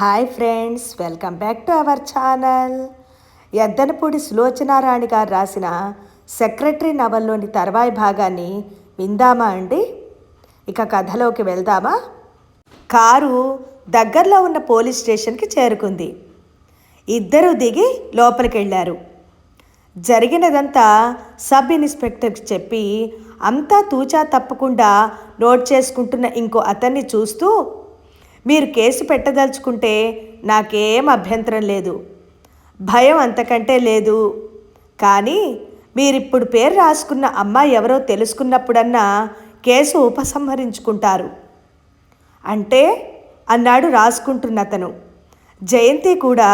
Hi friends welcome back to our channel. Yaddanapudi Sulochanarani గారు రాసిన secretary నవల్లోని తర్వాయి భాగాన్ని విందామా అండి? ఇక కథలోకి వెళ్దామా? కారు దగ్గరలో ఉన్న పోలీస్ స్టేషన్కి చేరుకుంది. ఇద్దరూ దిగి లోపలికి వెళ్ళారు జరిగినదంతా సబ్ ఇన్స్పెక్టర్కి చెప్పి అంతా తూచా తప్పకుండా నోట్ చేసుకుంటున్న ఇంకో అతన్ని చూస్తూ మీరు కేసు పెట్టదలుచుకుంటే నాకేం అభ్యంతరం లేదు. భయం అంతకంటే లేదు. కానీ మీరిప్పుడు పేరు రాసుకున్న అమ్మాయి ఎవరో తెలుసుకున్నప్పుడన్నా కేసు ఉపసంహరించుకుంటారు. అంటే అన్నాడు రాసుకుంటున్న అతను జయంతి కూడా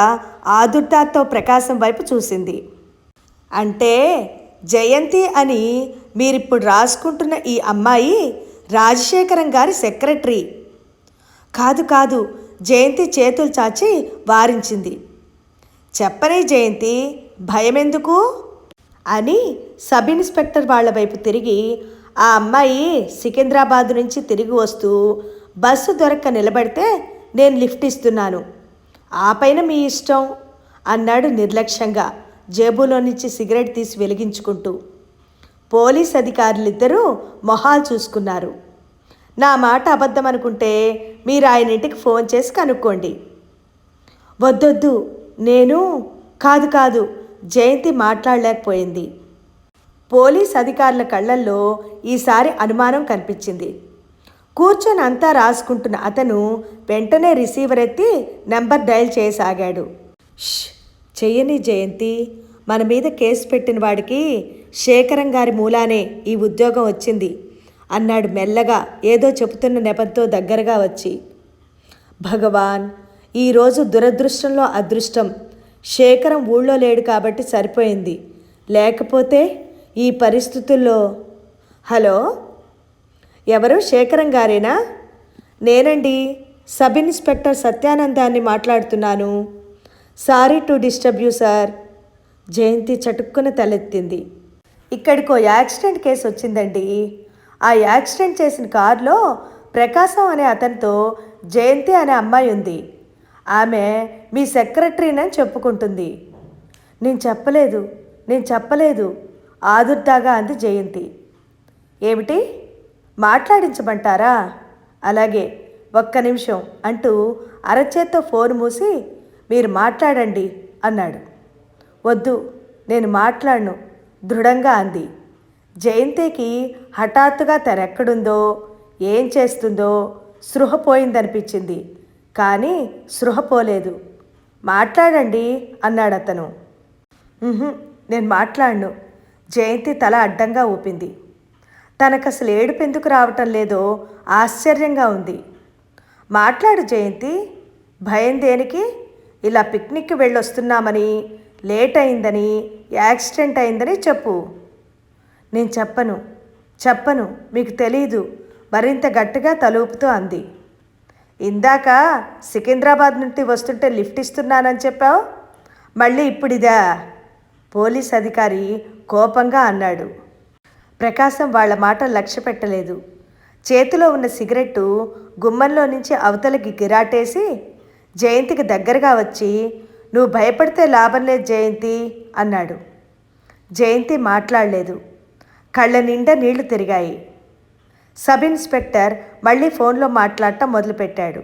ఆదుర్దాతో ప్రకాశం వైపు చూసింది. అంటే జయంతి అని మీరిప్పుడు రాసుకుంటున్న ఈ అమ్మాయి రాజశేఖరం గారి సెక్రటరీ. కాదు కాదు జయంతి చేతులు చాచి వారించింది. చెప్పనే జయంతి భయమెందుకు? అని సబ్ ఇన్స్పెక్టర్ వాళ్ళ వైపు తిరిగి ఆ అమ్మాయి సికింద్రాబాద్ నుంచి తిరిగి వస్తూ బస్సు దొరక్క నిలబడితే నేను లిఫ్ట్ ఇస్తున్నాను. ఆ పైన మీ ఇష్టం అన్నాడు నిర్లక్ష్యంగా జేబులో నుంచి సిగరెట్ తీసి వెలిగించుకుంటూ. పోలీస్ అధికారులిద్దరూ మొహాలు చూసుకున్నారు. నా మాట అబద్ధం అనుకుంటే మీరు ఆయన ఇంటికి ఫోన్ చేసి కనుక్కోండి. వద్దొద్దు నేను కాదు కాదు జయంతి మాట్లాడలేకపోయింది. పోలీస్ అధికారుల కళ్ళల్లో ఈసారి అనుమానం కనిపించింది. కూర్చొని అంతా రాసుకుంటున్న అతను వెంటనే రిసీవర్ ఎత్తి నెంబర్ డయల్ చేయసాగాడు. "ష్, చెయ్యని జయంతి మన మీద కేసు పెట్టిన వాడికి శేఖరం గారి మూలానే ఈ ఉద్యోగం వచ్చింది. అన్నాడు మెల్లగా ఏదో చెబుతున్న నెపంతో దగ్గరగా వచ్చి. భగవాన్ ఈరోజు దురదృష్టంలో అదృష్టం. శేఖరం ఊళ్ళో లేడు కాబట్టి సరిపోయింది. లేకపోతే ఈ పరిస్థితుల్లో? హలో? ఎవరు? శేఖరం గారేనా? నేనండి సబ్ ఇన్స్పెక్టర్ సత్యానందాన్ని మాట్లాడుతున్నాను. Sorry to disturb you sir. Jayanthi చటుక్కున తలెత్తింది. ఇక్కడికో యాక్సిడెంట్ కేసు వచ్చిందండి ఆ యాక్సిడెంట్ చేసిన కారులో ప్రకాశం అనే అతనితో జయంతి అనే అమ్మాయి ఉంది. ఆమె మీ సెక్రటరీనని చెప్పుకుంటుంది. నేను చెప్పలేదు నేను చెప్పలేదు ఆదుర్దాగా అంది జయంతి. ఏమిటి? మాట్లాడించమంటారా? అలాగే ఒక్క నిమిషం అంటూ అరచేత్తో ఫోన్ మూసి మీరు మాట్లాడండి అన్నాడు. వద్దు నేను మాట్లాడను దృఢంగా అంది. జయంతికి హఠాత్తుగా తెరెక్కడుందో ఏం చేస్తుందో స్పృహ పోయిందనిపించింది కానీ సృహపోలేదు. మాట్లాడండి అన్నాడు అతను నేను మాట్లాడను. జయంతి తల అడ్డంగా ఊపింది. తనకు అసలు ఏడుపు ఎందుకు రావటం లేదో ఆశ్చర్యంగా ఉంది. మాట్లాడు జయంతి భయం దేనికి? ఇలా పిక్నిక్కి వెళ్ళొస్తున్నామని లేట్ అయిందని యాక్సిడెంట్ అయిందని చెప్పు. నేను చెప్పను చెప్పను మీకు తెలీదు. మరింత గట్టిగా తలూపుతూ అంది. ఇందాక సికింద్రాబాద్ నుండి వస్తుంటే లిఫ్ట్ ఇస్తున్నానని చెప్పావు? మళ్ళీ ఇప్పుడు ఇదా పోలీస్ అధికారి కోపంగా అన్నాడు. ప్రకాశం వాళ్ళ మాట లక్ష్య పెట్టలేదు. చేతిలో ఉన్న సిగరెట్టు గుమ్మంలో నుంచి అవతలకి గిరాటేసి జయంతికి దగ్గరగా వచ్చి నువ్వు భయపడితే లాభం లేదు జయంతి అన్నాడు. జయంతి మాట్లాడలేదు. కళ్ళ నిండా నీళ్ళు తిరిగాయి. సబ్ ఇన్స్పెక్టర్ మళ్ళీ ఫోన్లో మాట్లాడటం మొదలుపెట్టాడు.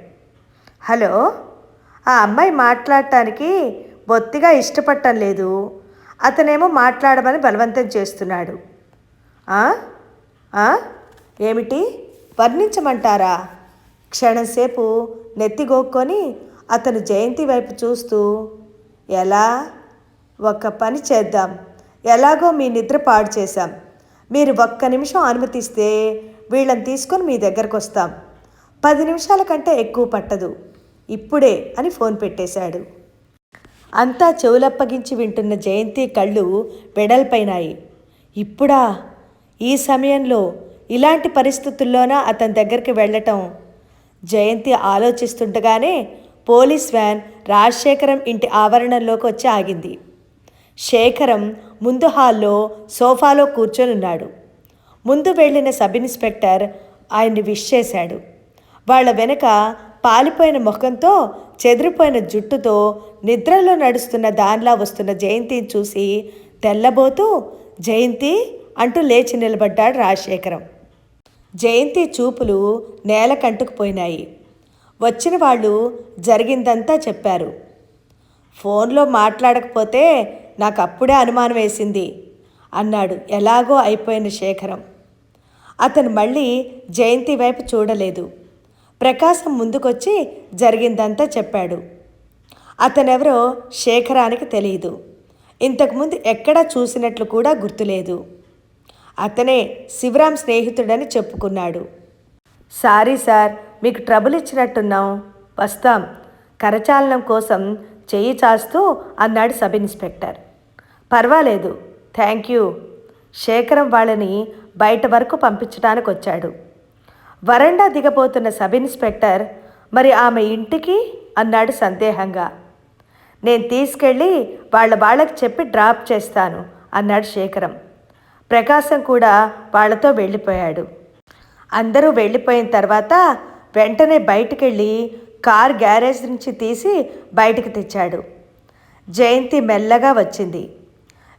హలో ఆ అమ్మాయి మాట్లాడటానికి బొత్తిగా ఇష్టపడటం లేదు. అతనేమో మాట్లాడమని బలవంతం చేస్తున్నాడు. ఏమిటి? వర్ణించమంటారా? క్షణంసేపు నెత్తిగోక్కొని అతను జయంతి వైపు చూస్తూ ఎలా? ఒక పని చేద్దాం. ఎలాగో మీ నిద్ర పాడు చేశాం. మీరు ఒక్క నిమిషం అనుమతిస్తే వీళ్ళని తీసుకొని మీ దగ్గరకు వస్తాం. పది నిమిషాల కంటే ఎక్కువ పట్టదు. ఇప్పుడే అని ఫోన్ పెట్టేశాడు. అంతా చెవులప్పగించి వింటున్న జయంతి కళ్ళు వెడల్పైనాయి. ఇప్పుడా? ఈ సమయంలో ఇలాంటి పరిస్థితుల్లోనా అతని దగ్గరికి వెళ్ళటం? జయంతి ఆలోచిస్తుండగానే పోలీస్ వ్యాన్ రాజశేఖరం ఇంటి ఆవరణలోకి వచ్చి ఆగింది. శేఖరం ముందు హాల్లో సోఫాలో కూర్చొని ఉన్నాడు ముందు వెళ్ళిన సబ్ ఇన్స్పెక్టర్ ఆయన్ని విష్ చేశాడు. వాళ్ళ వెనక పాలిపోయిన ముఖంతో చెదిరిపోయిన జుట్టుతో నిద్రలో నడుస్తున్న దానిలా వస్తున్న జయంతిని చూసి తెల్లబోతూ జయంతి అంటూ లేచి నిలబడ్డాడు రాజశేఖరం. జయంతి చూపులు నేల కంటుకుపోయినాయి వచ్చిన వాళ్ళు జరిగిందంతా చెప్పారు. ఫోన్లో మాట్లాడకపోతే నాకు అప్పుడే అనుమానం వేసింది. అన్నాడు. ఎలాగో అయిపోయిన శేఖరం. అతను మళ్ళీ జయంతి వైపు చూడలేదు. ప్రకాశం ముందుకొచ్చి జరిగిందంతా చెప్పాడు. అతనెవరో శేఖరానికి తెలియదు ఇంతకుముందు ఎక్కడా చూసినట్లు కూడా గుర్తులేదు. అతనే శివరాం స్నేహితుడని చెప్పుకున్నాడు. సారీ సార్ మీకు ట్రబుల్ ఇచ్చినట్టున్నాం. వస్తాం. కరచాలనం కోసం చెయ్యి చాస్తూ అన్నాడు సబ్ ఇన్స్పెక్టర్. పర్వాలేదు. Thank you. శేఖరం వాళ్ళని బయట వరకు పంపించడానికి వచ్చాడు వరండా దిగబోతున్న సబ్ ఇన్స్పెక్టర్ మరి ఆమె ఇంటికి? అన్నాడు సందేహంగా. నేను తీసుకెళ్ళి వాళ్ళ వాళ్ళకి చెప్పి డ్రాప్ చేస్తాను అన్నాడు శేఖరం. ప్రకాశం కూడా వాళ్ళతో వెళ్ళిపోయాడు. అందరూ వెళ్ళిపోయిన తర్వాత వెంటనే బయటికెళ్ళి కార్ గ్యారేజ్ నుంచి తీసి బయటికి తెచ్చాడు. జయంతి మెల్లగా వచ్చింది.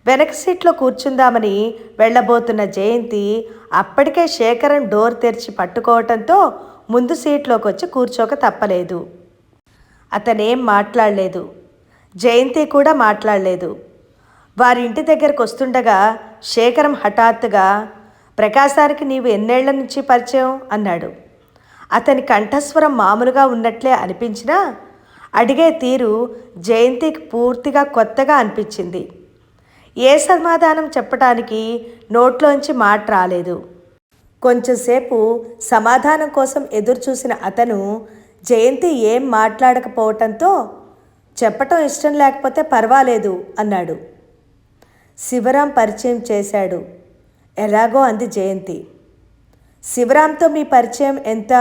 వెనక సీట్లో కూర్చుందామని వెళ్ళబోతున్న జయంతి అప్పటికే శేఖరం డోర్ తెరిచి పట్టుకోవటంతో ముందు సీట్లోకి వచ్చి కూర్చోక తప్పలేదు. అతనేం మాట్లాడలేదు. జయంతి కూడా మాట్లాడలేదు. వారి ఇంటి దగ్గరకు వస్తుండగా శేఖరం హఠాత్తుగా ప్రకాశానికి నీవు ఎన్నేళ్ళ నుంచి పరిచయం? అన్నాడు. అతని కంఠస్వరం మామూలుగా ఉన్నట్లే అనిపించినా అడిగే తీరు జయంతికి పూర్తిగా కొత్తగా అనిపించింది. ఏ సమాధానం చెప్పటానికి నోట్లోంచి మాట రాలేదు. కొంచెంసేపు సమాధానం కోసం ఎదురుచూసిన అతను జయంతి ఏం మాట్లాడకపోవటంతో చెప్పటం ఇష్టం లేకపోతే పర్వాలేదు అన్నాడు. శివరాం పరిచయం చేశాడు. ఎలాగో అంది జయంతి. శివరాంతో మీ పరిచయం ఎంత?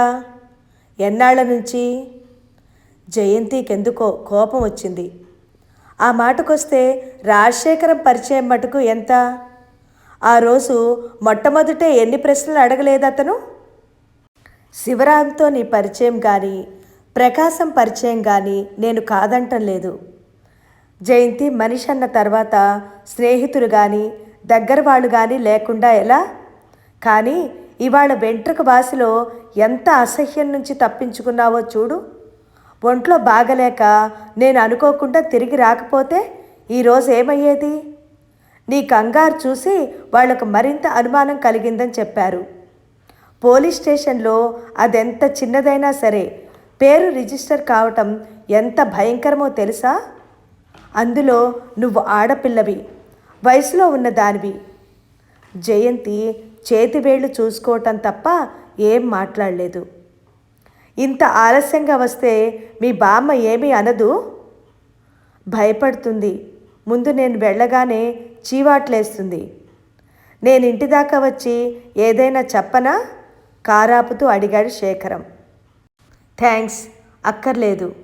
ఎన్నాళ్ళ నుంచి? జయంతికెందుకో కోపం వచ్చింది. ఆ మాటకొస్తే రాజశేఖరం పరిచయం మటుకు ఎంత? ఆ రోజు మొట్టమొదటే ఎన్ని ప్రశ్నలు అడగలేదు అతను శివరాంతో నీ పరిచయం కానీ ప్రకాశం పరిచయం కానీ నేను కాదంటం లేదు. జయంతి మనిషి అన్న తర్వాత స్నేహితులు కానీ దగ్గర వాళ్ళు కానీ లేకుండా ఎలా? కానీ ఇవాళ వెంట్రుక భాషలో ఎంత అసహ్యం నుంచి తప్పించుకున్నావో చూడు. ఒంట్లో బాగలేక నేను అనుకోకుండా తిరిగి రాకపోతే ఈరోజు ఏమయ్యేది? నీ కంగారు చూసి వాళ్ళకు మరింత అనుమానం కలిగిందని చెప్పారు. పోలీస్ స్టేషన్లో అదెంత చిన్నదైనా సరే పేరు రిజిస్టర్ కావటం ఎంత భయంకరమో తెలుసా? అందులో నువ్వు ఆడపిల్లవి వయసులో ఉన్న దానివి. జయంతి చేతివేళ్ళు చూసుకోవటం తప్ప ఏం మాట్లాడలేదు. ఇంత ఆలస్యంగా వస్తే మీ బామ్మ ఏమీ అనదు? భయపడుతుంది. ముందు నేను వెళ్ళగానే చీవాట్లేస్తుంది. నేను ఇంటి దాకా వచ్చి ఏదైనా చెప్పనా? కారాపుతూ అడిగాడు శేఖరం. థ్యాంక్స్ అక్కర్లేదు.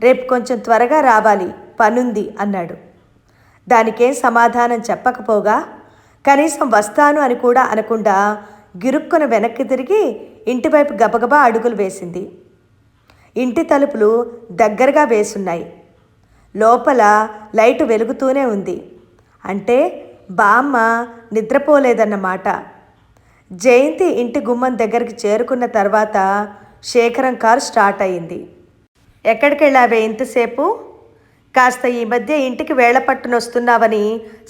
రేపు కొంచెం త్వరగా రావాలి పనుంది అన్నాడు. దానికేం సమాధానం చెప్పకపోగా కనీసం వస్తాను అని కూడా అనకుండా గిరుక్కున వెనక్కి తిరిగి ఇంటివైపు గబగబా అడుగులు వేసింది. ఇంటి తలుపులు దగ్గరగా వేసున్నాయి. లోపల లైటు వెలుగుతూనే ఉంది. అంటే బామ్మ నిద్రపోలేదన్నమాట. జయంతి ఇంటి గుమ్మం దగ్గరికి చేరుకున్న తర్వాత శేఖరం కారు స్టార్ట్ అయింది. ఎక్కడికి వెళ్ళావే ఇంతసేపు? కాస్త ఈ మధ్య ఇంటికి వేళ వస్తున్నావని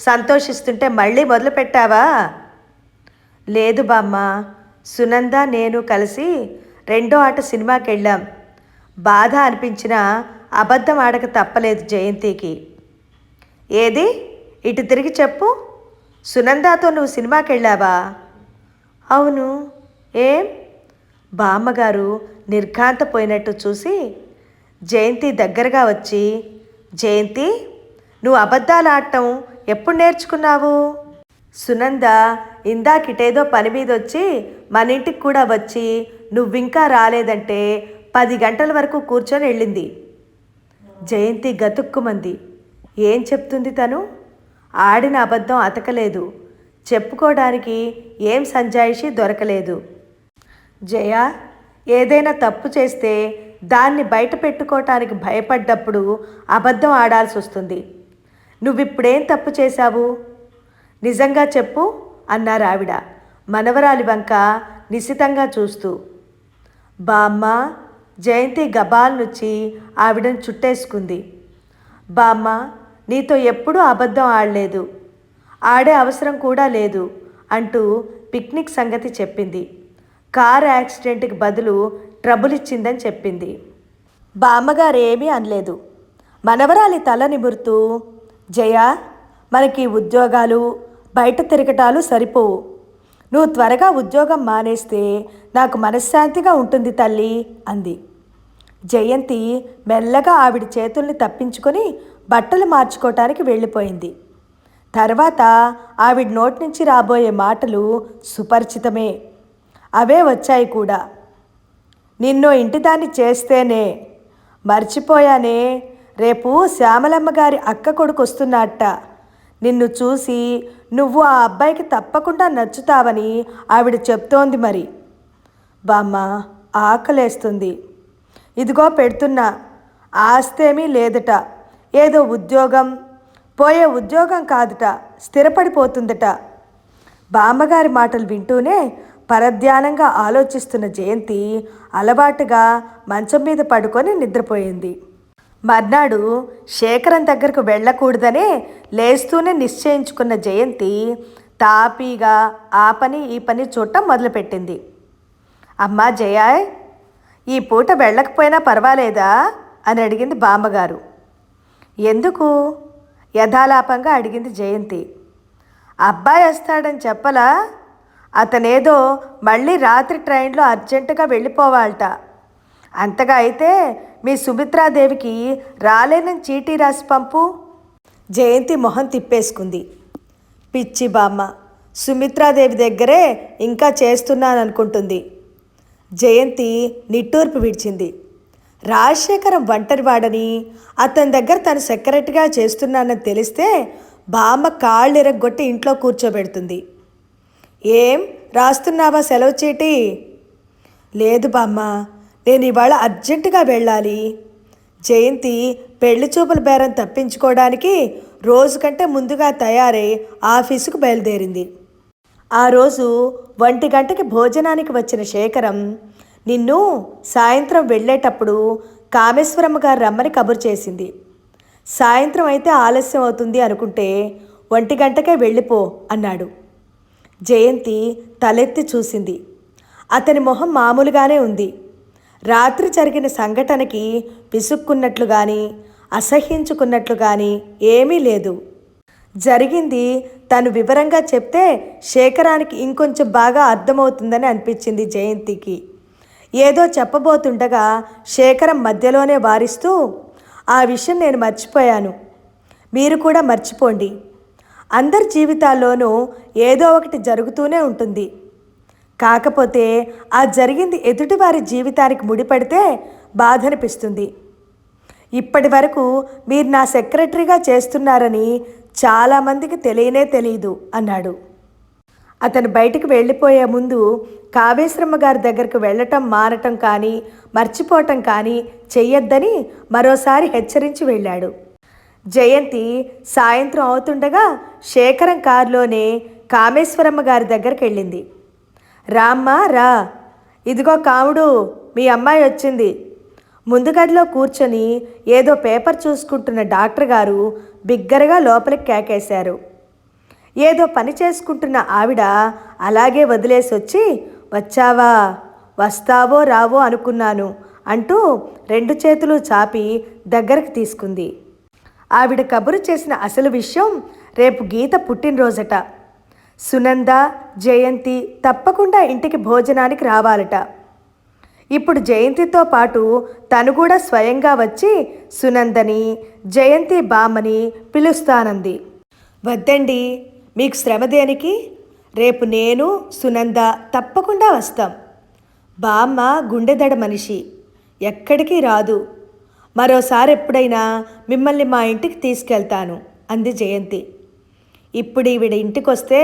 సంతోషిస్తుంటే మళ్ళీ మొదలు పెట్టావా లేదు బామ్మ సునంద నేను కలిసి రెండో ఆట సినిమాకి వెళ్ళాం బాధ అనిపించినా అబద్ధం ఆడక తప్పలేదు జయంతికి. ఏది? ఇటు తిరిగి చెప్పు. సునందాతో నువ్వు సినిమాకి వెళ్ళావా అవును. ఏం? బామ్మగారు నిర్ఘాంతపోయినట్టు చూసి జయంతి దగ్గరగా వచ్చి జయంతి నువ్వు అబద్ధాలు ఆడటం ఎప్పుడు నేర్చుకున్నావు? సునంద ఇందాకిటేదో పని మీద వచ్చి మన ఇంటికి కూడా వచ్చి నువ్వింకా రాలేదంటే పది గంటల వరకు కూర్చొని వెళ్ళింది. జయంతి గతుక్కుమంది. ఏం చెప్తుంది తను? ఆడిన అబద్ధం అతకలేదు. చెప్పుకోవడానికి ఏం సంజాయిషి దొరకలేదు. జయ ఏదైనా తప్పు చేస్తే దాన్ని బయట పెట్టుకోవటానికి భయపడ్డప్పుడు అబద్ధం ఆడాల్సి వస్తుంది నువ్విప్పుడేం తప్పు చేశావు? నిజంగా చెప్పు. అన్నారు ఆవిడ. మనవరాలి వంక నిశితంగా చూస్తూ బామ్మ జయంతి గబాల్నుచ్చి ఆవిడను చుట్టేసుకుంది. బామ్మ నీతో ఎప్పుడూ అబద్ధం ఆడలేదు. ఆడే అవసరం కూడా లేదు అంటూ పిక్నిక్ సంగతి చెప్పింది. కార్ యాక్సిడెంట్కి బదులు ట్రబుల్ ఇచ్చిందని చెప్పింది. బామ్మగారు ఏమీ అనలేదు. మనవరాలి తల నిమురుతూ జయ మనకి ఉద్యోగాలు బయట తిరగటాలు సరిపోవు. నువ్వు త్వరగా ఉద్యోగం మానేస్తే నాకు మనశ్శాంతిగా ఉంటుంది తల్లి అంది. జయంతి మెల్లగా ఆవిడ చేతుల్ని తప్పించుకొని బట్టలు మార్చుకోవటానికి వెళ్ళిపోయింది. తర్వాత ఆవిడ నోటి నుంచి రాబోయే మాటలు సుపరిచితమే. అవే వచ్చాయి కూడా. నిన్ను ఇంటిదాన్ని చేస్తేనే. మర్చిపోయానే. రేపు శ్యామలమ్మ గారి అక్క కొడుకు వస్తున్నట్ట నిన్ను చూసి నువ్వు ఆ అబ్బాయికి తప్పకుండా నచ్చుతావని ఆవిడ చెప్తోంది మరి. బామ్మ ఆకలేస్తుంది. ఇదిగో పెడుతున్నా. ఆస్తేమీ లేదట. ఏదో ఉద్యోగం. పోయే ఉద్యోగం కాదుట. స్థిరపడిపోతుందట. బామ్మగారి మాటలు వింటూనే పరధ్యానంగా ఆలోచిస్తున్న జయంతి అలవాటుగా మంచం మీద పడుకొని నిద్రపోయింది. మర్నాడు శేఖరం దగ్గరకు వెళ్ళకూడదనే లేస్తూనే నిశ్చయించుకున్న జయంతి తాపీగా ఆ పని ఈ పని చూడటం మొదలుపెట్టింది. అమ్మా జయాయ్ ఈ పూట వెళ్ళకపోయినా పర్వాలేదా? అని అడిగింది బామ్మగారు. ఎందుకు? యథాలాపంగా అడిగింది జయంతి. అబ్బాయి వస్తాడని చెప్పలా? అతనేదో మళ్ళీ రాత్రి ట్రైన్లో అర్జెంటుగా వెళ్ళిపోవాలట. అంతగా అయితే మీ సుమిత్రాదేవికి రాలేనని చీటీ రాసి పంపు. జయంతి మొహం తిప్పేసుకుంది. పిచ్చి బామ్మ సుమిత్రాదేవి దగ్గరే ఇంకా చేస్తున్నాననుకుంటుంది. జయంతి నిట్టూర్పు విడిచింది. రాజశేఖరం ఒంటరివాడని అతని దగ్గర తను సెక్రటరీగా చేస్తున్నానని తెలిస్తే బామ్మ కాళ్ళు ఇరగొట్టి ఇంట్లో కూర్చోబెడుతుంది. ఏం రాస్తున్నావా సెలవు చీటీ? లేదు బామ్మ నేను ఇవాళ అర్జెంటుగా వెళ్ళాలి. జయంతి పెళ్ళి చూపుల బేరం తప్పించుకోవడానికి రోజు కంటే ముందుగా తయారై ఆఫీసుకు బయలుదేరింది. ఆ రోజు ఒంటి గంటకి భోజనానికి వచ్చిన శేఖరం నిన్ను సాయంత్రం వెళ్ళేటప్పుడు కామేశ్వరమ్మ గారు రమ్మని కబురు చేసింది. సాయంత్రం అయితే ఆలస్యం అవుతుంది అనుకుంటే ఒంటి గంటకే వెళ్ళిపో అన్నాడు. జయంతి తలెత్తి చూసింది. అతని మొహం మామూలుగానే ఉంది. రాత్రి జరిగిన సంఘటనకి విసుక్కున్నట్లు కానీ అసహ్యించుకున్నట్లు కానీ ఏమీ లేదు. జరిగింది తను వివరంగా చెప్తే శేఖరానికి ఇంకొంచెం బాగా అర్థమవుతుందని అనిపించింది జయంతికి. ఏదో చెప్పబోతుండగా శేఖరం మధ్యలోనే వారిస్తూ ఆ విషయం నేను మర్చిపోయాను. మీరు కూడా మర్చిపోండి. అందరి జీవితాల్లోనూ ఏదో ఒకటి జరుగుతూనే ఉంటుంది. కాకపోతే ఆ జరిగింది ఎదుటివారి జీవితానికి ముడిపడితే బాధ అనిపిస్తుంది ఇప్పటి వరకు మీరు నా సెక్రటరీగా చేస్తున్నారని చాలామందికి తెలియనే తెలియదు అన్నాడు. అతను బయటికి వెళ్ళిపోయే ముందు కావేశ్వరమ్మ గారి దగ్గరకు వెళ్ళటం మానటం కానీ మర్చిపోవటం కానీ చెయ్యొద్దని మరోసారి హెచ్చరించి వెళ్ళాడు. జయంతి సాయంత్రం అవుతుండగా శేఖరం కారులోనే కామేశ్వరమ్మ గారి దగ్గరికి వెళ్ళింది. రామ్మా రా. ఇదిగో కావుడు మీ అమ్మాయి వచ్చింది. ముందు గదిలో కూర్చొని ఏదో పేపర్ చూసుకుంటున్న డాక్టర్ గారు బిగ్గరగా లోపలికి కేకేశారు. ఏదో పని చేసుకుంటున్న ఆవిడ అలాగే వదిలేసి వచ్చి వచ్చావా? వస్తావో రావో అనుకున్నాను అంటూ రెండు చేతులు చాపి దగ్గరకు తీసుకుంది. ఆవిడ కబురు చేసిన అసలు విషయం రేపు గీత పుట్టినరోజట. సునంద జయంతి తప్పకుండా ఇంటికి భోజనానికి రావాలట. ఇప్పుడు జయంతితో పాటు తను కూడా స్వయంగా వచ్చి సునందని జయంతి బామ్మని పిలుస్తానంది. వద్దండి మీకు శ్రమ దేనికి? రేపు నేను సునంద తప్పకుండా వస్తాం. బామ్మ గుండెదడ మనిషి ఎక్కడికి రాదు. మరోసారి ఎప్పుడైనా మిమ్మల్ని మా ఇంటికి తీసుకెళ్తాను అంది జయంతి. ఇప్పుడు ఈవిడ ఇంటికొస్తే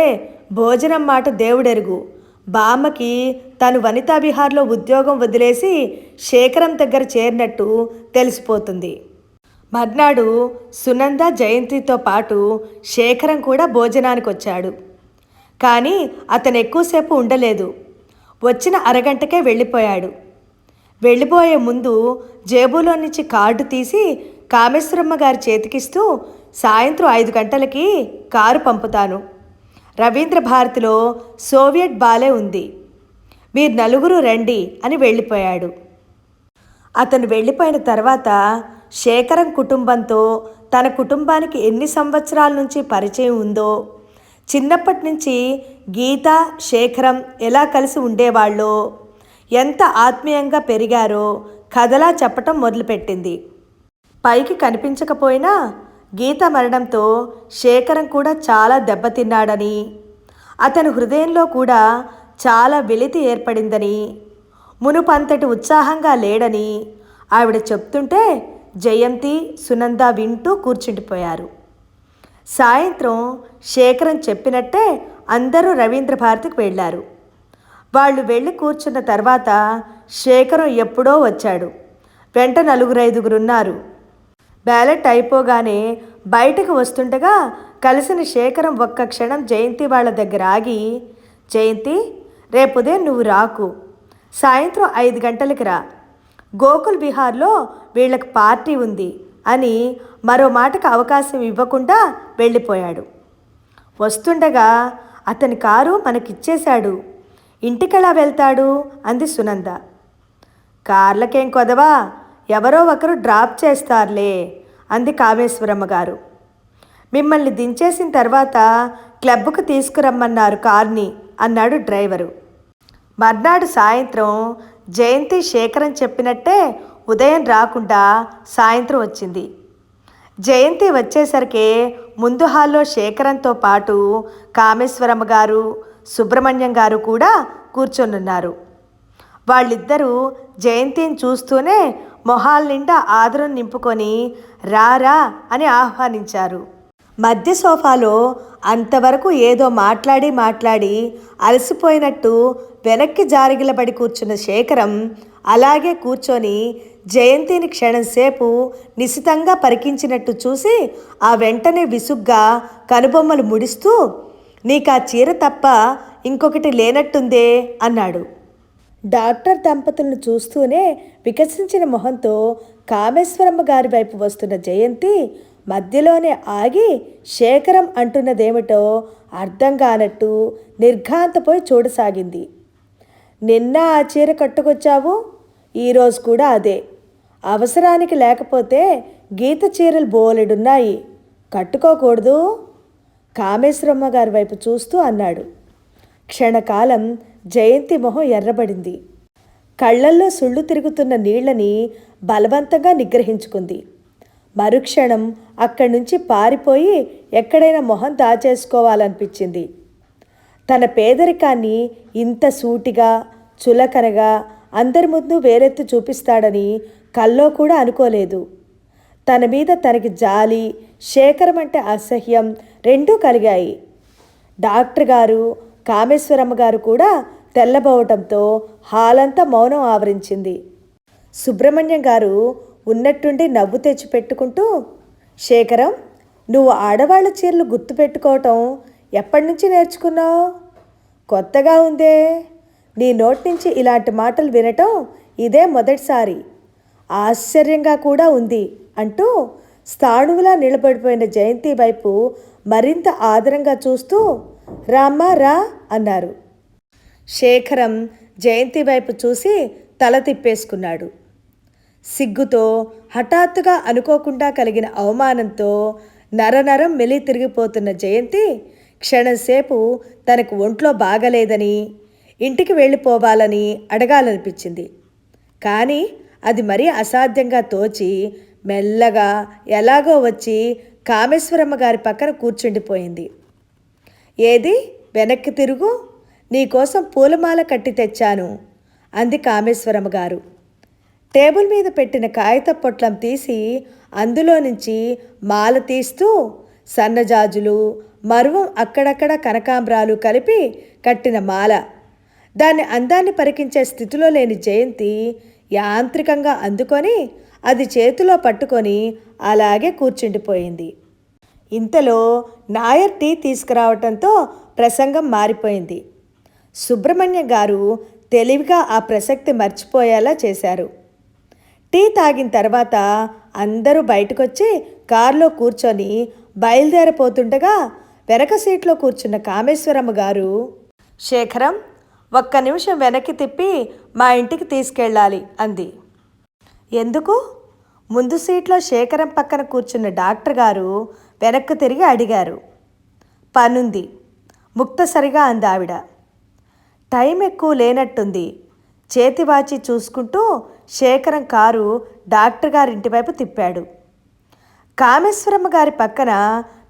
భోజనం మాట దేవుడెరుగు. బామ్మకి తను వనితా విహార్లో ఉద్యోగం వదిలేసి శేఖరం దగ్గర చేరినట్టు తెలిసిపోతుంది. మర్నాడు సునంద జయంతితో పాటు శేఖరం కూడా భోజనానికి వచ్చాడు కానీ అతను ఎక్కువసేపు ఉండలేదు. వచ్చిన అరగంటకే వెళ్ళిపోయాడు. వెళ్ళిపోయే ముందు జేబులో నుంచి కార్డు తీసి కామేశ్వరమ్మ గారి చేతికిస్తూ సాయంత్రం ఐదు గంటలకి కారు పంపుతాను. రవీంద్ర భారతిలో సోవియట్ బాలే ఉంది. మీరు నలుగురు రండి అని వెళ్ళిపోయాడు. అతను వెళ్ళిపోయిన తర్వాత శేఖరం కుటుంబంతో తన కుటుంబానికి ఎన్ని సంవత్సరాల నుంచి పరిచయం ఉందో చిన్నప్పటి నుంచి గీత శేఖరం ఎలా కలిసి ఉండేవాళ్ళో ఎంత ఆత్మీయంగా పెరిగారో కథలా చెప్పటం మొదలుపెట్టింది. పైకి కనిపించకపోయినా గీత మరణంతో శేఖరం కూడా చాలా దెబ్బతిన్నాడని అతని హృదయంలో కూడా చాలా వెలితి ఏర్పడిందని మునుపంతటి ఉత్సాహంగా లేడని ఆవిడ చెప్తుంటే జయంతి సునంద వింటూ కూర్చుండిపోయారు. సాయంత్రం శేఖరం చెప్పినట్టే అందరూ రవీంద్ర భారతికి వెళ్ళారు. వాళ్ళు వెళ్ళి కూర్చున్న తర్వాత శేఖరం ఎప్పుడో వచ్చాడు. వెంట నలుగురు ఐదుగురున్నారు బ్యాలెట్ అయిపోగానే బయటకు వస్తుండగా కలిసిన శేఖరం ఒక్క క్షణం జయంతి వాళ్ళ దగ్గర ఆగి జయంతి రేపుదే నువ్వు రాకు. సాయంత్రం ఐదు గంటలకి రా. గోకుల్ విహార్లో వీళ్ళకి పార్టీ ఉంది అని మరో మాటకు అవకాశం ఇవ్వకుండా వెళ్ళిపోయాడు. వస్తుండగా అతని కారు మనకిచ్చేశాడు. ఇంటికెలా వెళ్తాడు? అంది సునంద. కార్లకేం కొదవా? ఎవరో ఒకరు డ్రాప్ చేస్తారులే అంది కామేశ్వరమ్మ గారు. మిమ్మల్ని దించేసిన తర్వాత క్లబ్కు తీసుకురమ్మన్నారు కార్ని అన్నాడు డ్రైవరు. మర్నాడు సాయంత్రం జయంతి శేఖరం చెప్పినట్టే ఉదయం రాకుండా సాయంత్రం వచ్చింది. జయంతి వచ్చేసరికి ముందు హాల్లో శేఖరంతో పాటు కామేశ్వరమ్మ గారు సుబ్రహ్మణ్యం గారు కూడా కూర్చొనున్నారు. వాళ్ళిద్దరూ జయంతిని చూస్తూనే మొహాల నిండా ఆదరం నింపుకొని రారా అని ఆహ్వానించారు. మధ్య సోఫాలో అంతవరకు ఏదో మాట్లాడి మాట్లాడి అలసిపోయినట్టు వెనక్కి జారిగిలబడి కూర్చున్న శేఖరం అలాగే కూర్చొని జయంతిని క్షణంసేపు నిశితంగా పరికించినట్టు చూసి ఆ వెంటనే విసుగ్గా కనుబొమ్మలు ముడిస్తూ నీకు ఆ చీర తప్ప ఇంకొకటి లేనట్టుందే అన్నాడు. డాక్టర్ దంపతులను చూస్తూనే వికసించిన మొహంతో కామేశ్వరమ్మ గారి వైపు వస్తున్న జయంతి మధ్యలోనే ఆగి శేఖరం అంటున్నదేమిటో అర్థం కానట్టు నిర్ఘాంతపోయి చూడసాగింది. నిన్న ఆ చీర కట్టుకొచ్చావు? ఈరోజు కూడా అదే. అవసరానికి లేకపోతే గీత చీరలు బోలెడున్నాయి. కట్టుకోకూడదు? కామేశ్వరమ్మ గారి వైపు చూస్తూ అన్నాడు. క్షణకాలం జయంతి మొహం ఎర్రబడింది. కళ్ళల్లో సుళ్ళు తిరుగుతున్న నీళ్ళని బలవంతంగా నిగ్రహించుకుంది. మరుక్షణం అక్కడి నుంచి పారిపోయి ఎక్కడైనా మొహం దాచేసుకోవాలనిపించింది. తన పేదరికాన్ని ఇంత సూటిగా చులకనగా అందరి ముందు వేరెత్తి చూపిస్తాడని కల్లో కూడా అనుకోలేదు. తన మీద తనకి జాలి శేఖరం అంటే అసహ్యం రెండూ కలిగాయి. డాక్టర్ గారు కామేశ్వరమ్మ గారు కూడా తెల్లబోవటంతో హాలంతా మౌనం ఆవరించింది. సుబ్రహ్మణ్యం గారు ఉన్నట్టుండి నవ్వు తెచ్చిపెట్టుకుంటూ శేఖరం నువ్వు ఆడవాళ్ళ చీరలు గుర్తుపెట్టుకోవటం ఎప్పటి నుంచి నేర్చుకున్నావు? కొత్తగా ఉందే. నీ నోటి నుంచి ఇలాంటి మాటలు వినటం ఇదే మొదటిసారి. ఆశ్చర్యంగా కూడా ఉంది అంటూ స్థాణువులా నిలబడిపోయిన జయంతి వైపు మరింత ఆదరంగా చూస్తూ రామ్మా రా అన్నారు. శేఖరం జయంతి వైపు చూసి తల తిప్పేసుకున్నాడు. సిగ్గుతో హఠాత్తుగా అనుకోకుండా కలిగిన అవమానంతో నరనరం మెలి తిరిగిపోతున్న జయంతి క్షణంసేపు తనకు ఒంట్లో బాగలేదని ఇంటికి వెళ్ళిపోవాలని అడగాలనిపించింది. కానీ అది మరీ అసాధ్యంగా తోచి మెల్లగా ఎలాగో వచ్చి కామేశ్వరమ్మ గారి పక్కన కూర్చుండిపోయింది. ఏది? వెనక్కి తిరుగు? నీకోసం పూలమాల కట్టి తెచ్చాను. అంది కామేశ్వరమ్మ గారు. టేబుల్ మీద పెట్టిన కాగిత పొట్లం తీసి అందులో నుంచి మాల తీస్తూ సన్నజాజులు మరువం అక్కడక్కడ కనకాంబరాలు కలిపి కట్టిన మాల. దాని అందాన్ని పరికించే స్థితిలో లేని జయంతి యాంత్రికంగా అందుకొని అది చేతిలో పట్టుకొని అలాగే కూర్చుండిపోయింది. ఇంతలో నాయర్ టీ తీసుకురావటంతో ప్రసంగం మారిపోయింది. సుబ్రహ్మణ్య గారు తెలివిగా ఆ ప్రసక్తి మర్చిపోయేలా చేశారు. టీ తాగిన తర్వాత అందరూ బయటకొచ్చి కారులో కూర్చొని బయలుదేరపోతుండగా వెనక సీట్లో కూర్చున్న కామేశ్వరమ్మ గారు శేఖరం ఒక్క నిమిషం వెనక్కి తిప్పి మా ఇంటికి తీసుకెళ్ళాలి అంది. ఎందుకు? ముందు సీట్లో శేఖరం పక్కన కూర్చున్న డాక్టర్ గారు వెనక్కు తిరిగి అడిగారు. పనుంది. ముక్తసరిగా అంది ఆవిడ టైం ఎక్కువ లేనట్టుంది. చేతివాచి చూసుకుంటూ శేఖరం కారు డాక్టర్ గారింటి వైపు తిప్పాడు. కామేశ్వరమ్మ గారి పక్కన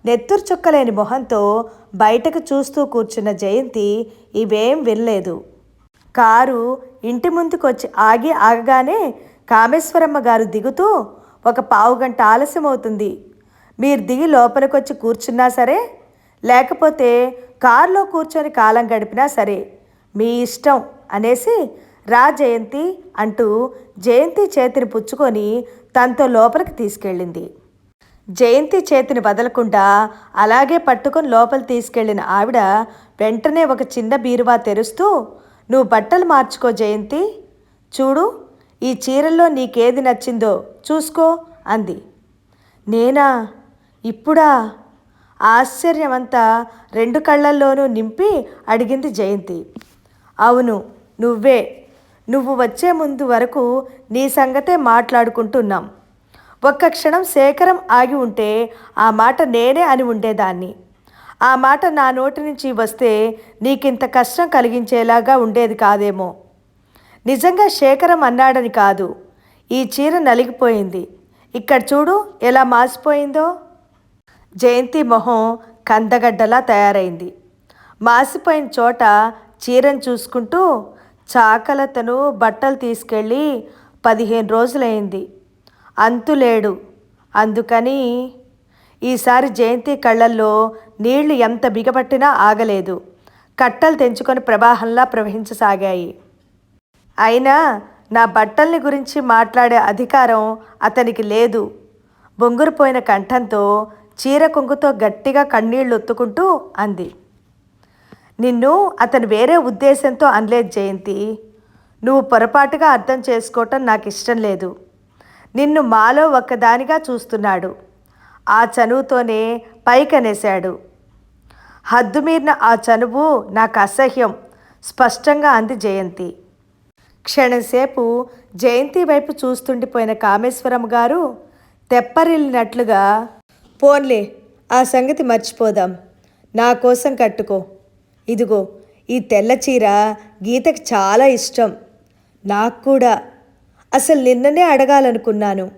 నెత్తురు చుక్కలేని మొహంతో బయటకు చూస్తూ కూర్చున్న జయంతి ఇవేం వినలేదు. కారు ఇంటి ముందుకు వచ్చి ఆగి ఆగగానే కామేశ్వరమ్మ గారు దిగుతూ ఒక పావుగంట ఆలస్యం అవుతుంది మీరు దిగి లోపలికొచ్చి కూర్చున్నా సరే లేకపోతే కారులో కూర్చొని కాలం గడిపినా సరే మీ ఇష్టం అనేసి రా జయంతి అంటూ జయంతి చేతిని పుచ్చుకొని తనతో లోపలికి తీసుకెళ్ళింది. జయంతి చేతిని వదలకుండా అలాగే పట్టుకొని లోపల తీసుకెళ్ళిన ఆవిడ వెంటనే ఒక చిన్న బీరువా తెరుస్తూ నువ్వు బట్టలు మార్చుకో జయంతి. చూడు ఈ చీరల్లో నీకేది నచ్చిందో చూసుకో అంది. నేనా? ఇప్పుడా? ఆశ్చర్యమంతా రెండు కళ్ళల్లోనూ నింపి అడిగింది జయంతి. అవును నువ్వే. నువ్వు వచ్చే ముందు వరకు నీ సంగతే మాట్లాడుకుంటున్నాం. ఒక్క క్షణం శేఖరం ఆగి ఉంటే ఆ మాట నేనే అని ఉండేదాన్ని. ఆ మాట నా నోటి నుంచి వస్తే నీకింత కష్టం కలిగించేలాగా ఉండేది కాదేమో. నిజంగా శేఖరం అన్నాడని కాదు. ఈ చీర నలిగిపోయింది. ఇక్కడ చూడు ఎలా మాసిపోయిందో. జయంతి మొహం కందగడ్డలా తయారైంది. మాసిపోయిన చోట చీరను చూసుకుంటూ చాకలతను బట్టలు తీసుకెళ్ళి పదిహేను రోజులైంది. అంతులేడు. అందుకని ఈసారి జయంతి కళ్ళల్లో నీళ్ళు ఎంత బిగపట్టినా ఆగలేదు. కట్టలు తెంచుకొని ప్రవాహంలా ప్రవహించసాగాయి. అయినా నా బట్టల్ని గురించి మాట్లాడే అధికారం అతనికి లేదు. బొంగురుపోయిన కంఠంతో చీర కొంగుతో గట్టిగా కన్నీళ్ళు ఒత్తుకుంటూ అంది. నిన్ను అతను వేరే ఉద్దేశంతో అనలేదు జయంతి. నువ్వు పొరపాటుగా అర్థం చేసుకోవటం నాకు ఇష్టం లేదు. నిన్ను మాలో ఒక్కదానిగా చూస్తున్నాడు. ఆ చనువుతోనే పైకనేశాడు. హద్దుమీరిన ఆ చనువు నాకు అసహ్యం స్పష్టంగా అంది జయంతి. క్షణంసేపు జయంతి వైపు చూస్తుండిపోయిన కామేశ్వరం గారు తెప్పరిల్లినట్లుగా పోన్లే ఆ సంగతి మర్చిపోదాం. నా కోసం కట్టుకో. ఇదిగో ఈ తెల్ల చీర గీతకి చాలా ఇష్టం. నాకు కూడా. అసలు నిన్ననే అడగాలనుకున్నాను.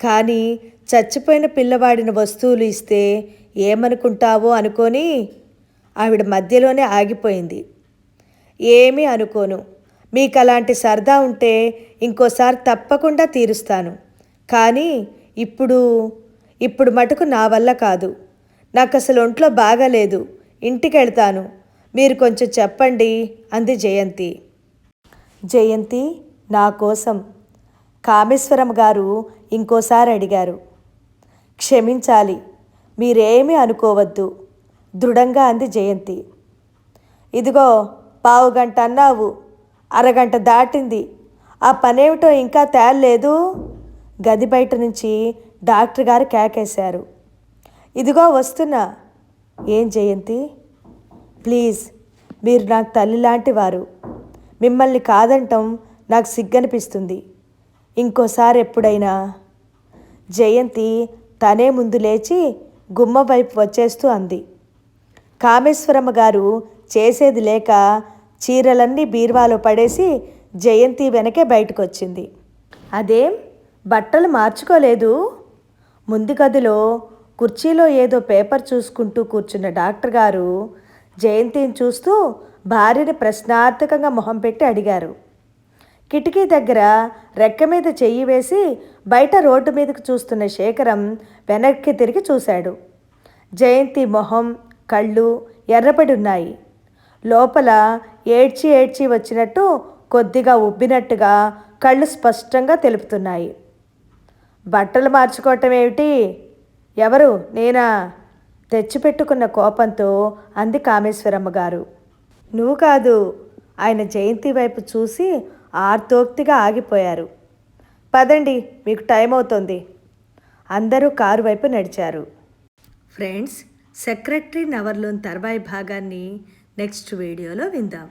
కానీ చచ్చిపోయిన పిల్లవాడిన వస్తువులు ఇస్తే ఏమనుకుంటావో అనుకొని ఆవిడ మధ్యలోనే ఆగిపోయింది. ఏమీ అనుకోను. మీకు అలాంటి సరదా ఉంటే ఇంకోసారి తప్పకుండా తీరుస్తాను. కానీ ఇప్పుడు ఇప్పుడు మటుకు నా వల్ల కాదు. నాకు అసలు ఒంట్లో బాగాలేదు. ఇంటికి వెళ్తాను మీరు కొంచెం చెప్పండి అంది జయంతి. జయంతి నా కోసం. కామేశ్వరం గారు ఇంకోసారి అడిగారు. క్షమించాలి మీరేమీ అనుకోవద్దు దృఢంగా అంది జయంతి. ఇదిగో పావు గంట అన్నావు అరగంట దాటింది ఆ పనేమిటో ఇంకా తేలలేదు గది బయట నుంచి డాక్టర్ గారు కేకేశారు. ఇదిగో వస్తున్నా. ఏం జయంతి? ప్లీజ్ మీరు నాకు తల్లి లాంటి వారు. మిమ్మల్ని కాదంటం నాకు సిగ్గనిపిస్తుంది. ఇంకోసారి ఎప్పుడైనా. జయంతి తనే ముందు లేచి గుమ్మ వైపు వచ్చేస్తూ అంది. కామేశ్వరమ్మ గారు చేసేది లేక చీరలన్నీ బీర్వాలో పడేసి జయంతి వెనకే బయటకొచ్చింది. అదేం? బట్టలు మార్చుకోలేదు? ముందు గదిలో కుర్చీలో ఏదో పేపర్ చూసుకుంటూ కూర్చున్న డాక్టర్ గారు జయంతిని చూస్తూ భార్యని ప్రశ్నార్థకంగా మొహం పెట్టి అడిగారు. కిటికీ దగ్గర రెక్క మీద చెయ్యి వేసి బయట రోడ్డు మీదకు చూస్తున్న శేఖరం వెనక్కి తిరిగి చూశాడు. జయంతి మొహం కళ్ళు ఎర్రపడి ఉన్నాయి. లోపల ఏడ్చి ఏడ్చి వచ్చినట్టు కొద్దిగా ఉబ్బినట్టుగా కళ్ళు స్పష్టంగా తెలుపుతున్నాయి. బట్టలు మార్చుకోవటం ఏమిటి? ఎవరు? నేనా? తెచ్చిపెట్టుకున్న కోపంతో అంది కామేశ్వరమ్మ గారు నువ్వు కాదు ఆయన జయంతి వైపు చూసి ఆర్తోక్తిగా ఆగిపోయారు. పదండి మీకు టైం అవుతుంది అందరూ కారు వైపు నడిచారు. ఫ్రెండ్స్ సెక్రటరీ నవర్లోని తర్వాయి భాగాన్ని నెక్స్ట్ వీడియోలో విందాం.